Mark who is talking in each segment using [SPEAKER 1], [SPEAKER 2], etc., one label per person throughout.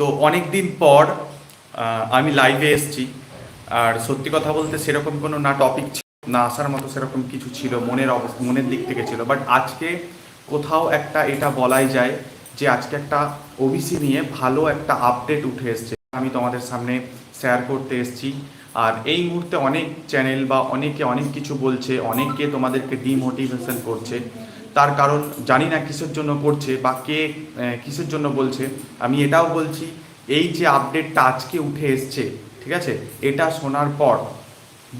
[SPEAKER 1] তো অনেক দিন পর আমি লাইভে এসেছি। আর সত্যি কথা বলতে সেরকম কোনো না টপিক ছিল, না আসার মতো সেরকম কিছু ছিল, মনের অবস্থা, মনের দিক থেকে ছিল। বাট আজকে কোথাও একটা এটা বলাই যায় যে আজকে একটা ওবিসি নিয়ে ভালো একটা আপডেট উঠে এসছে। আমি তোমাদের সামনে শেয়ার করতে এসেছি। আর এই মুহূর্তে অনেক চ্যানেল বা অনেকে অনেক কিছু বলছে অনেকে তোমাদেরকে ডিমোটিভেশন করছে। তার কারণ জানি না কিসের জন্য করছে বা কে কিসের জন্য বলছে। আমি এটাও বলছি, এই যে আপডেটটা আজকে উঠে এসছে, ঠিক আছে? এটা শোনার পর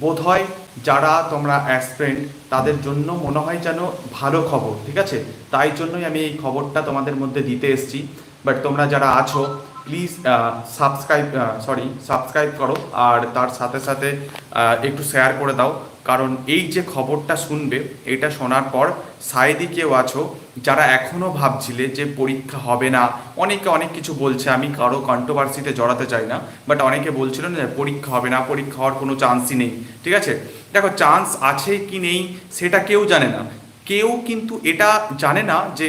[SPEAKER 1] বোধহয় যারা তোমরা অ্যাসপ্রেন্ট তাদের জন্য মনে হয় যেন ভালো খবর, ঠিক আছে? তাই জন্যই আমি এই খবরটা তোমাদের মধ্যে দিতে এসেছি। বাট তোমরা যারা আছো প্লিজ সাবস্ক্রাইব সরি সাবস্ক্রাইব করো। আর তার সাথে সাথে একটু শেয়ার করে দাও। কারণ এই যে খবরটা শুনবে, এটা শোনার পর সাইদি কেউ আছো, যারা এখনও ভাবছিলে যে পরীক্ষা হবে না, অনেকে অনেক কিছু বলছে, আমি কারও কন্ট্রোভার্সিতে জড়াতে চাই না বাট অনেকে বলছিল না পরীক্ষা হবে না, পরীক্ষা হওয়ার কোনো চান্সই নেই, ঠিক আছে? দেখো চান্স আছে কি নেই, সেটা কেউ জানে না। কেউ কিন্তু এটা জানে না যে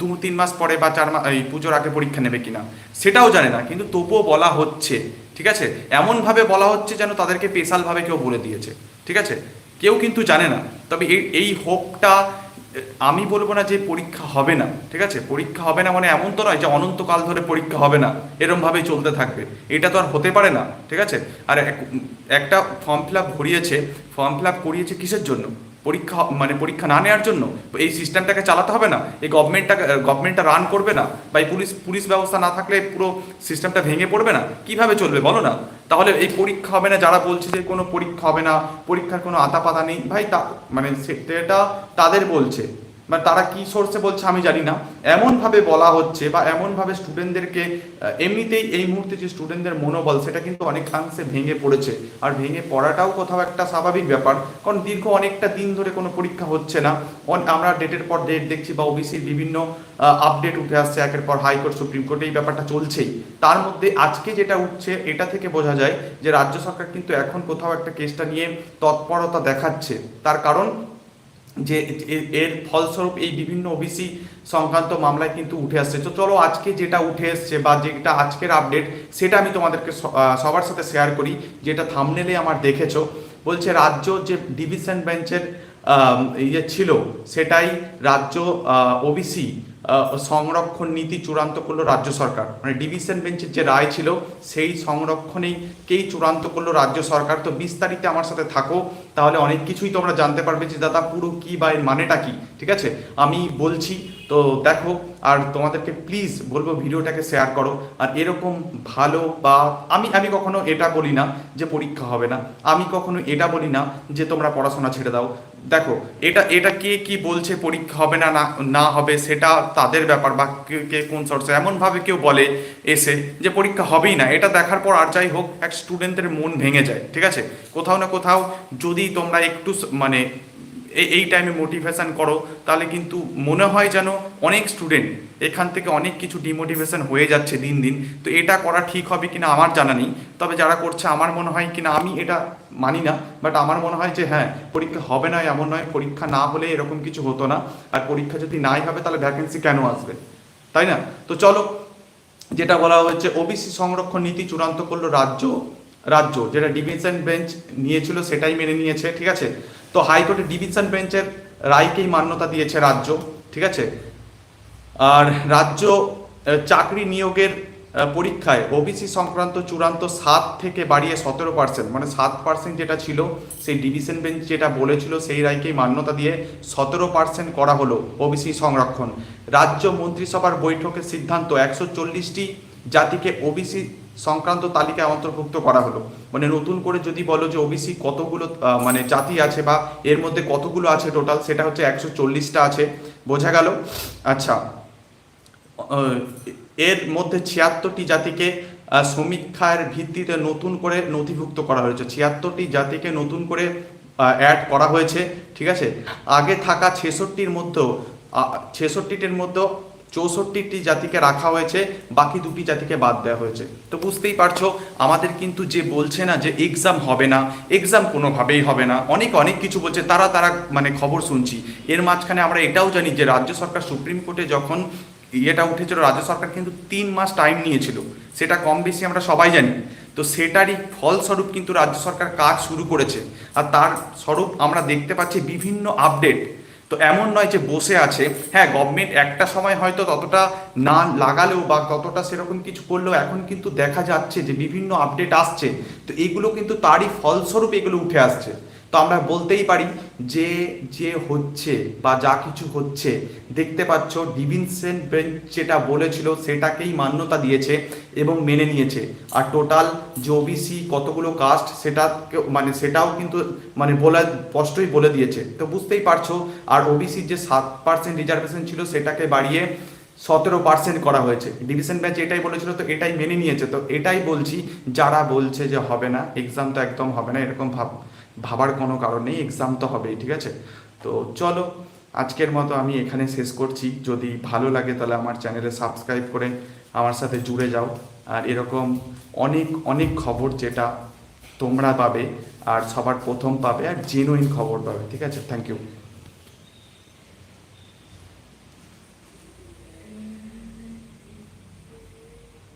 [SPEAKER 1] দু, তিন মাস পরে বা চার মাস এই পুজোর আগে পরীক্ষা নেবে কিনা, সেটাও জানে না, কিন্তু তবুও বলা হচ্ছে, ঠিক আছে? এমনভাবে বলা হচ্ছে যেন তাদেরকে স্পেশালভাবে কেউ বলে দিয়েছে, ঠিক আছে? কেউ কিন্তু জানে না। তবে এই হোপটা, আমি বলব না যে পরীক্ষা হবে না, ঠিক আছে? পরীক্ষা হবে না মানে এমন তো নয় যে অনন্তকাল ধরে পরীক্ষা হবে না, এরমভাবেই চলতে থাকবে। এটা তো আর হতে পারে না, ঠিক আছে? আর এক- একটা ফর্ম ফিল আপ ভরিয়েছে, ফর্ম ফিল আপ করিয়েছে কিসের জন্য? পরীক্ষা মানে পরীক্ষা না নেওয়ার জন্য এই সিস্টেমটাকে চালাতে হবে না। এই গভর্নমেন্টটাকে গভর্নমেন্টটা রান করবে না বা এই পুলিশ পুলিশ ব্যবস্থা না থাকলে পুরো সিস্টেমটা ভেঙে পড়বে না। কীভাবে চলবে বলো না? তাহলে এই পরীক্ষা হবে না, যারা বলছে যে কোনো পরীক্ষা হবে না, পরীক্ষার কোনো আতা পাতা নেই। ভাই তা মানে সেটা তাদের বলছে। মানে তারা কি সোর্সে বলছে আমি জানি না। এমনভাবে বলা হচ্ছে বা এমনভাবে স্টুডেন্টদেরকে এমনিতেই এই মুহূর্তে যে স্টুডেন্টদের মনোবল, সেটা কিন্তু অনেকাংশে ভেঙে পড়েছে। আর ভেঙে পড়াটাও কোথাও একটা স্বাভাবিক ব্যাপার, কারণ দীর্ঘ অনেকটা দিন ধরে কোনো পরীক্ষা হচ্ছে না। আমরা ডেটের পর ডেট দেখছি বা ওবিসির বিভিন্ন আপডেট উঠে আসছে একের পর হাইকোর্ট সুপ্রিম কোর্টে এই ব্যাপারটা চলছেই। তার মধ্যে আজকে যেটা উঠছে, এটা থেকে বোঝা যায় যে রাজ্য সরকার কিন্তু এখন কোথাও একটা কেসটা নিয়ে তৎপরতা দেখাচ্ছে। তার কারণ যে এর ফলস্বরূপ এই বিভিন্ন ওবিসি সংক্রান্ত মামলায় কিন্তু উঠে আসছে। তো চলো আজকে যেটা উঠে এসছে বা যেটা আজকের আপডেট সেটা আমি তোমাদেরকে সবার সাথে শেয়ার করি। যেটা থামনেলে আমার দেখেছ, বলছে রাজ্য যে ডিভিশন বেঞ্চের ইয়ে ছিল, সেটাই রাজ্য ওবিসি সংরক্ষণ নীতি চূড়ান্ত করল রাজ্য সরকার। মানে ডিভিশন বেঞ্চের যে রায় ছিল, সেই সংরক্ষণেই কেই চূড়ান্ত করল রাজ্য সরকার। তো বিস্তারিত আমার সাথে থাকো, তাহলে অনেক কিছুই তোমরা জানতে পারবে যে দাদা পুরো কী বা এর মানেটা কী, ঠিক আছে? আমি বলছি তো দেখো, আর তোমাদেরকে প্লিজ বলব ভিডিওটাকে শেয়ার করো। আর এরকম ভালো বা আমি আমি কখনো এটা বলি না যে পরীক্ষা হবে না। আমি কখনো এটা বলি না যে তোমরা পড়াশোনা ছেড়ে দাও। দেখো, এটা এটা কে কি বলছে পরীক্ষা হবে না না হবে সেটা তাদের ব্যাপার বা কে কে কোন সোর্সে এমনভাবে কেউ বলে এসে যে পরীক্ষা হবেই না। এটা দেখার পর আর যাই হোক, এক স্টুডেন্টের মন ভেঙে যায়। ঠিক আছে? কোথাও না কোথাও যদি তোমরা একটু মানে এই- টাইমে মোটিভেশন করো, তাহলে কিন্তু মনে হয় যেন অনেক স্টুডেন্ট এখান থেকে অনেক কিছু ডিমোটিভেশন হয়ে যাচ্ছে দিন দিন। তো এটা করা ঠিক হবে কিনা আমার জানা নেই। তবে যারা করছে, আমার মনে হয় কিনা আমি এটা মানি না বাট আমার মনে হয় যে হ্যাঁ পরীক্ষা হবে না, এমন নয়, পরীক্ষা না হলে এরকম কিছু হতো না। আর পরীক্ষা যদি নাই হবে, তাহলে ভ্যাকেন্সি কেন আসবে? তাই না? তো চলো, যেটা বলা হয়েছে ওবিসি সংরক্ষণ নীতি চূড়ান্ত করল রাজ্য রাজ্য, যেটা ডিভিশন বেঞ্চ নিয়েছিল, সেটাই মেনে নিয়েছে, ঠিক আছে? তো হাইকোর্টে ডিভিশন বেঞ্চের রায়কেই মান্যতা দিয়েছে রাজ্য, ঠিক আছে? আর রাজ্য চাকরি নিয়োগের পরীক্ষায় ওবিসি সংক্রান্ত চূড়ান্ত সাত থেকে বাড়িয়ে সতেরো পার্সেন্ট মানে সাত পার্সেন্ট যেটা ছিল, সেই ডিভিশন বেঞ্চ যেটা বলেছিল, সেই রায়কেই মান্যতা দিয়ে সতেরো পার্সেন্ট করা হলো ওবিসি সংরক্ষণ। রাজ্য মন্ত্রিসভার বৈঠকের সিদ্ধান্ত একশো চল্লিশটি জাতিকে ওবিসি সংক্রান্ত তালিকায় অন্তর্ভুক্ত করা হলো। মানে নতুন করে যদি বলো যে ওবিসি কতগুলো মানে জাতি আছে বা এর মধ্যে কতগুলো আছে টোটাল সেটা হচ্ছে একশো চল্লিশটা আছে। বোঝা গেল? আচ্ছা। এর মধ্যে ছিয়াত্তরটি জাতিকে সমীক্ষার ভিত্তিতে নতুন করে নথিভুক্ত করা হয়েছে। ছিয়াত্তরটি জাতিকে নতুন করে অ্যাড করা হয়েছে, ঠিক আছে? আগে থাকা ছেষট্টির মধ্যেও ছেষট্টিটির মধ্যেও চৌষট্টিটি জাতিকে রাখা হয়েছে, বাকি দুটি জাতিকে বাদ দেওয়া হয়েছে। তো বুঝতেই পারছ, আমাদের কিন্তু যে বলছে না যে এক্সাম হবে না এক্সাম কোনোভাবেই হবে না। অনেক অনেক কিছু বলছে, তারা তারা মানে খবর শুনছি। এর মাঝখানে আমরা এটাও জানি যে রাজ্য সরকার সুপ্রিম কোর্টে যখন ইয়েটা উঠেছিল, রাজ্য সরকার কিন্তু তিন মাস টাইম নিয়েছিল। সেটা কম বেশি আমরা সবাই জানি। তো সেটারই ফলস্বরূপ কিন্তু রাজ্য সরকার কাজ শুরু করেছে। আর তার স্বরূপ আমরা দেখতে পাচ্ছি বিভিন্ন আপডেট তো এমন নয় যে বসে আছে হ্যাঁ গভর্নমেন্ট একটা সময় হয়তো ততটা না লাগালেও বা ততটা সেরকম কিছু করলেও এখন কিন্তু দেখা যাচ্ছে যে বিভিন্ন আপডেট আসছে। তো এগুলো কিন্তু তারই ফলস্বরূপ এগুলো উঠে আসছে। তো আমরা বলতেই পারি যে যে হচ্ছে বা যা কিছু হচ্ছে, দেখতে পাচ্ছ ডিভিনসেন বেঞ্চ যেটা বলেছিল সেটাকেই মান্যতা দিয়েছে এবং মেনে নিয়েছে। আর টোটাল যে ওবিসি কতগুলো কাস্ট সেটা মানে সেটাও কিন্তু মানে বলে, স্পষ্টই বলে দিয়েছে। তো বুঝতেই পারছ, আর ওবিসির যে সাত পার্সেন্ট রিজার্ভেশন ছিল সেটাকে বাড়িয়ে সতেরো পার্সেন্ট করা হয়েছে। ডিভিশন ব্যাচ এটাই বলেছিল তো এটাই মেনে নিয়েছে। তো এটাই বলছি, যারা বলছে যে হবে না এক্সাম তো একদম হবে না, এরকম ভাব ভাবার কোনো কারণ নেই এক্সাম তো হবেই, ঠিক আছে? তো চলো, আজকের মতো আমি এখানে শেষ করছি। যদি ভালো লাগে তাহলে আমার চ্যানেলে সাবস্ক্রাইব করে আমার সাথে জুড়ে যাও। আর এরকম অনেক অনেক খবর যেটা তোমরা পাবে আর সবার প্রথম পাবে আর জেনুইন খবর পাবে, ঠিক আছে? Thank you